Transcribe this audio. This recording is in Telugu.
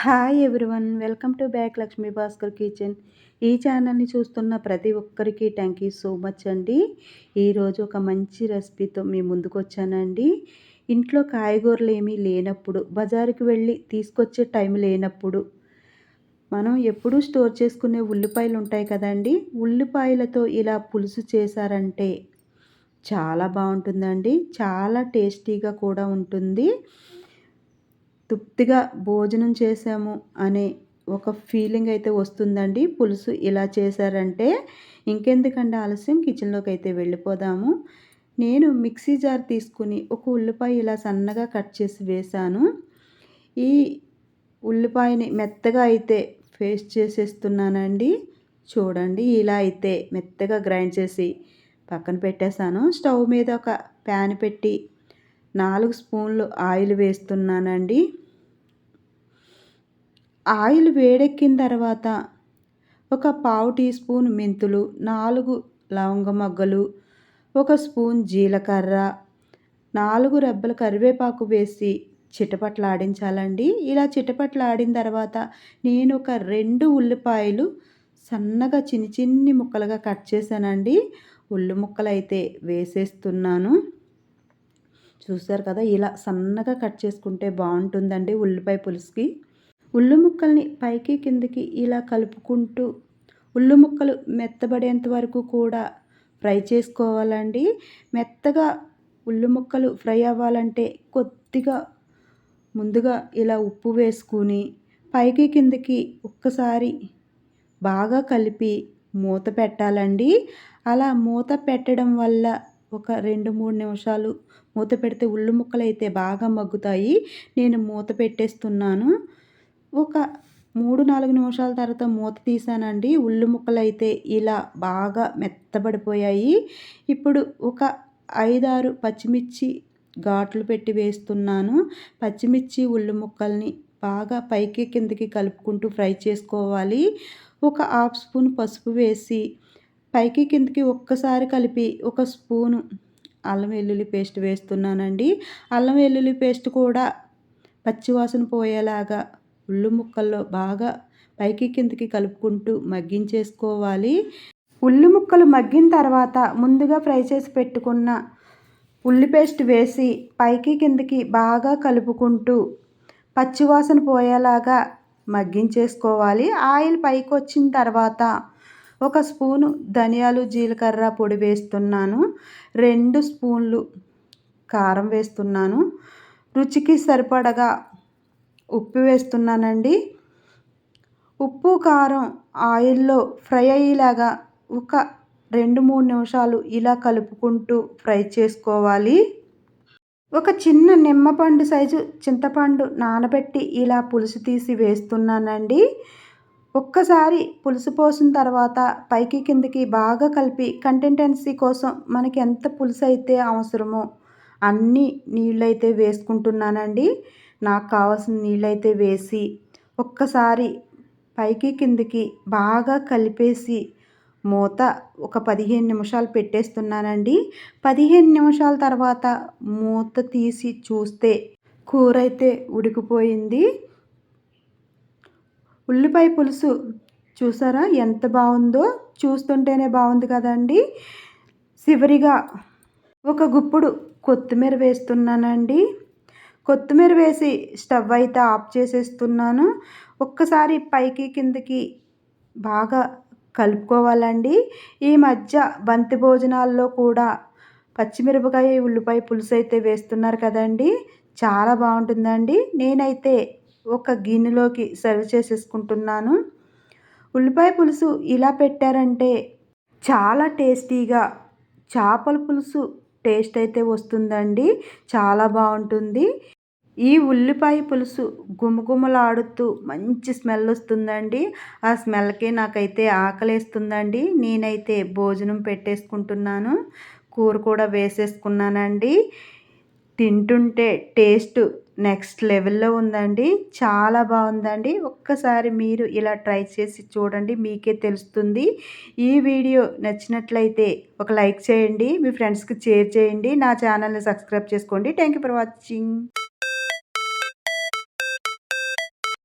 Hi everyone welcome to back Lakshmi Bhaskar kitchen ఈ ఛానల్ని చూస్తున్న ప్రతి ఒక్కరికి థ్యాంక్ యూ సో మచ్ అండి. ఈరోజు ఒక మంచి రెసిపీతో మీ ముందుకు వచ్చానండి ఇంట్లో కాయగూరలు ఏమీ లేనప్పుడు బజారుకి వెళ్ళి తీసుకొచ్చే టైం లేనప్పుడు మనం ఎప్పుడూ స్టోర్ చేసుకునే ఉల్లిపాయలు ఉంటాయి కదండి. ఉల్లిపాయలతో ఇలా పులుసు చేశారంటే చాలా బాగుంటుందండి. చాలా టేస్టీగా కూడా ఉంటుంది. తృప్తిగా భోజనం చేసాము అనే ఒక ఫీలింగ్ అయితే వస్తుందండి. పులుసు ఇలా చేశారంటే ఇంకెందుకంటే ఆలస్యం? కిచెన్లోకి అయితే వెళ్ళిపోదాము. నేను మిక్సీ జార్ తీసుకుని ఒక ఉల్లిపాయ ఇలా సన్నగా కట్ చేసి వేశాను. ఈ ఉల్లిపాయని మెత్తగా అయితే పేస్ట్ చేసేస్తున్నానండి. చూడండి ఇలా అయితే మెత్తగా గ్రైండ్ చేసి పక్కన పెట్టేశాను. స్టవ్ మీద ఒక ప్యాన్ పెట్టి నాలుగు స్పూన్లు ఆయిల్ వేస్తున్నానండి. ఆయిల్ వేడెక్కిన తర్వాత ఒక పావు టీ స్పూన్ మెంతులు నాలుగు లవంగ మొగ్గలు ఒక స్పూన్ జీలకర్ర నాలుగు రెబ్బల కరివేపాకు వేసి చిటపట్లాడించాలండి. ఇలా చిటపట్లాడిన తర్వాత నేను ఒక రెండు ఉల్లిపాయలు సన్నగా చిన్ని చిన్ని ముక్కలుగా కట్ చేశానండి. ఉల్లి ముక్కలు అయితే వేసేస్తున్నాను. చూసారు కదా ఇలా సన్నగా కట్ చేసుకుంటే బాగుంటుందండి ఉల్లిపాయ పులుసుకి. ఉల్లి ముక్కల్ని పైకి కిందకి ఇలా కలుపుకుంటూ ఉల్లి ముక్కలు మెత్తబడేంత వరకు కూడా ఫ్రై చేసుకోవాలండి. మెత్తగా ఉల్లి ముక్కలు ఫ్రై అవ్వాలంటే కొద్దిగా ముందుగా ఇలా ఉప్పు వేసుకుని పైకి కిందకి ఒక్కసారి బాగా కలిపి మూత పెట్టాలండి. అలా మూత పెట్టడం వల్ల ఒక రెండు మూడు నిమిషాలు మూత పెడితే ఉల్లి ముక్కలు అయితే బాగా మగ్గుతాయి. నేను మూత పెట్టేస్తున్నాను. ఒక మూడు నాలుగు నిమిషాల తర్వాత మూత తీసానండి. ఉల్లి ముక్కలు అయితే ఇలా బాగా మెత్తబడిపోయాయి. ఇప్పుడు ఒక ఐదారు పచ్చిమిర్చి ఘాట్లు పెట్టి వేస్తున్నాను. పచ్చిమిర్చి ఉల్లి ముక్కల్ని బాగా పైకి కిందకి కలుపుకుంటూ ఫ్రై చేసుకోవాలి. ఒక హాఫ్ స్పూన్ పసుపు వేసి పైకి కిందకి ఒక్కసారి కలిపి ఒక స్పూను అల్లం వెల్లుల్లి పేస్ట్ వేస్తున్నానండి. అల్లం వెల్లుల్లి పేస్ట్ కూడా పచ్చివాసన పోయేలాగా ఉల్లి ముక్కల్లో బాగా పైకి కిందకి కలుపుకుంటూ మగ్గించేసుకోవాలి. ఉల్లి ముక్కలు మగ్గిన తర్వాత ముందుగా ఫ్రై చేసి పెట్టుకున్న ఉల్లి పేస్ట్ వేసి పైకి కిందకి బాగా కలుపుకుంటూ పచ్చివాసన పోయేలాగా మగ్గించేసుకోవాలి. ఆయిల్ పైకి వచ్చిన తర్వాత ఒక స్పూను ధనియాలు జీలకర్ర పొడి వేస్తున్నాను. రెండు స్పూన్లు కారం వేస్తున్నాను. రుచికి సరిపడగా ఉప్పు వేస్తున్నానండి. ఉప్పు కారం ఆయిల్లో ఫ్రై అయ్యేలాగా ఒక రెండు మూడు నిమిషాలు ఇలా కలుపుకుంటూ ఫ్రై చేసుకోవాలి. ఒక చిన్న నిమ్మపండు సైజు చింతపండు నానబెట్టి ఇలా పులుసు తీసి వేస్తున్నానండి. ఒక్కసారి పులుసు పోసిన తర్వాత పైకి కిందకి బాగా కలిపి కంటెంటెన్సీ కోసం మనకి ఎంత పులుసు అయితే అవసరమో అన్ని నీళ్ళైతే వేసుకుంటున్నానండి. నాకు కావాల్సిన నీళ్ళైతే వేసి ఒక్కసారి పైకి కిందకి బాగా కలిపేసి మూత ఒక పదిహేను నిమిషాలు పెట్టేస్తున్నానండి. పదిహేను నిమిషాల తర్వాత మూత తీసి చూస్తే కూర అయితే ఉడికిపోయింది. ఉల్లిపాయ పులుసు చూసారా? ఎంత బాగుందో? చూస్తుంటేనే బాగుంది కదండి. చివరిగా ఒక గుప్పుడు కొత్తిమీర వేస్తున్నానండి. కొత్తిమీర వేసి స్టవ్ అయితే ఆఫ్ చేసేస్తున్నాను. ఒక్కసారి పైకి కిందకి బాగా కలుపుకోవాలండి. ఈ మధ్య బంతి భోజనాల్లో కూడా పచ్చిమిరపకాయ ఉల్లిపాయ పులుసు అయితే వేస్తున్నారు కదండి. చాలా బాగుంటుందండి. నేనైతే ఒక గిన్నెలోకి సర్వ్ చేసేసుకుంటున్నాను. ఉల్లిపాయ పులుసు ఇలా పెట్టారంటే చాలా టేస్టీగా చేపల పులుసు టేస్ట్ అయితే వస్తుందండి. చాలా బాగుంటుంది. ఈ ఉల్లిపాయ పులుసు గుమగుమలాడుతూ మంచి స్మెల్ వస్తుందండి. ఆ స్మెల్కి నాకైతే ఆకలేస్తుందండి. నేనైతే భోజనం పెట్టేసుకుంటున్నాను. కూర కూడా వేసేసుకున్నానండి. తింటుంటే టేస్ట్ నెక్స్ట్ లెవెల్లో ఉందండి. చాలా బాగుందండి. ఒక్కసారి మీరు ఇలా ట్రై చేసి చూడండి మీకే తెలుస్తుంది. ఈ వీడియో నచ్చినట్లయితే ఒక లైక్ చేయండి మీ ఫ్రెండ్స్కి షేర్ చేయండి నా ఛానల్ని సబ్స్క్రైబ్ చేసుకోండి. Thank you for watching.